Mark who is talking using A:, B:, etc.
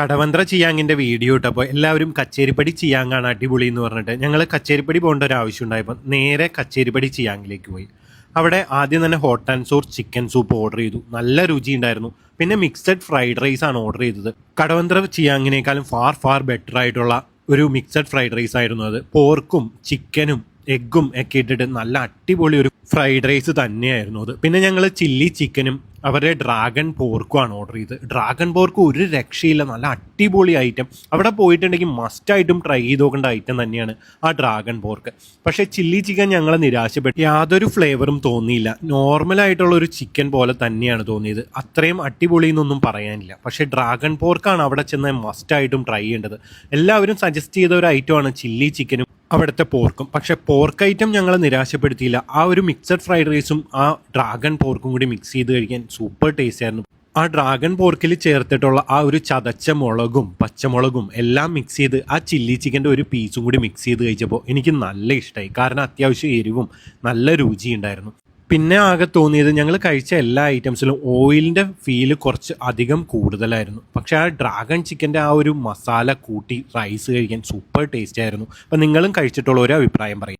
A: Kadavanthra ചിയാങ്ങിന്റെ video ഇട്ടപ്പോൾ എല്ലാവരും കച്ചേരിപ്പടി ചിയാങ്ങാണ് അടിപൊളി എന്ന് പറഞ്ഞിട്ട് ഞങ്ങൾ കച്ചേരിപ്പടി പോകേണ്ട ഒരു ആവശ്യം ഉണ്ടായപ്പോൾ നേരെ കച്ചേരിപ്പടി ചിയാങ്ങിലേക്ക് പോയി. അവിടെ ആദ്യം തന്നെ hot and sour chicken soup order ചെയ്തു. നല്ല രുചി ഉണ്ടായിരുന്നു. പിന്നെ മിക്സഡ് ഫ്രൈഡ് റൈസ് ആണ് ഓർഡർ ചെയ്തത്. കടവന്ത്ര ചിയാങ്ങിനേക്കാളും ഫാർ ഫാർ ബെറ്റർ ആയിട്ടുള്ള ഒരു മിക്സഡ് ഫ്രൈഡ് റൈസ് ആയിരുന്നു അത്. പോർക്കും ചിക്കനും എഗ്ഗും ഒക്കെ ഇട്ടിട്ട് നല്ല അടിപൊളി ഒരു ഫ്രൈഡ് റൈസ് തന്നെയായിരുന്നു അത്. പിന്നെ ഞങ്ങൾ ചില്ലി ചിക്കനും അവരുടെ ഡ്രാഗൺ പോർക്കുമാണ് ഓർഡർ ചെയ്തത്. ഡ്രാഗൺ പോർക്ക് ഒരു രക്ഷയില്ല നല്ല അടിപൊളി ഐറ്റം അവിടെ പോയിട്ടുണ്ടെങ്കിൽ മസ്റ്റായിട്ടും ട്രൈ ചെയ്ത് നോക്കേണ്ട ഐറ്റം തന്നെയാണ് ആ ഡ്രാഗൺ പോർക്ക് പക്ഷേ ചില്ലി ചിക്കൻ ഞങ്ങളെ നിരാശപ്പെട്ടു യാതൊരു ഫ്ലേവറും തോന്നിയില്ല. നോർമലായിട്ടുള്ള ഒരു ചിക്കൻ പോലെ തന്നെയാണ് തോന്നിയത്. അത്രയും അടിപൊളി എന്നൊന്നും പറയാനില്ല. പക്ഷേ ഡ്രാഗൺ പോർക്കാണ് അവിടെ ചെന്ന് മസ്റ്റായിട്ടും ട്രൈ ചെയ്യേണ്ടത്. എല്ലാവരും സജസ്റ്റ് ചെയ്ത ഒരു ഐറ്റമാണ് ചില്ലി ചിക്കനും അവിടുത്തെ പോർക്കും. പക്ഷെ പോർക്ക് ഐറ്റം ഞങ്ങളെ നിരാശപ്പെടുത്തിയില്ല. ആ ഒരു മിക്സഡ് ഫ്രൈഡ് റൈസും ആ ഡ്രാഗൺ പോർക്കും കൂടി മിക്സ് ചെയ്ത് കഴിക്കാൻ സൂപ്പർ ടേസ്റ്റ് ആയിരുന്നു. ആ ഡ്രാഗൺ പോർക്കിൽ ചേർത്തിട്ടുള്ള ആ ഒരു ചതച്ച മുളകും പച്ചമുളകും എല്ലാം മിക്സ് ചെയ്ത് ആ ചില്ലി ചിക്കന്റെ ഒരു പീസും കൂടി മിക്സ് ചെയ്ത് കഴിച്ചപ്പോൾ എനിക്ക് നല്ല ഇഷ്ടമായി കാരണം അത്യാവശ്യം എരിവും നല്ല രുചിയുണ്ടായിരുന്നു. പിന്നെ ആകെ തോന്നിയത് ഞങ്ങൾ കഴിച്ച എല്ലാ ഐറ്റംസിലും ഓയിലിന്റെ ഫീൽ കുറച്ച് അധികം കൂടുതലായിരുന്നു. പക്ഷെ ആ ഡ്രാഗൺ ചിക്കന്റെ ആ ഒരു മസാല കൂട്ടി റൈസ് കഴിക്കാൻ സൂപ്പർ ടേസ്റ്റ് ആയിരുന്നു. അപ്പം നിങ്ങളും കഴിച്ചിട്ടുള്ള ഒരു അഭിപ്രായം പറയും.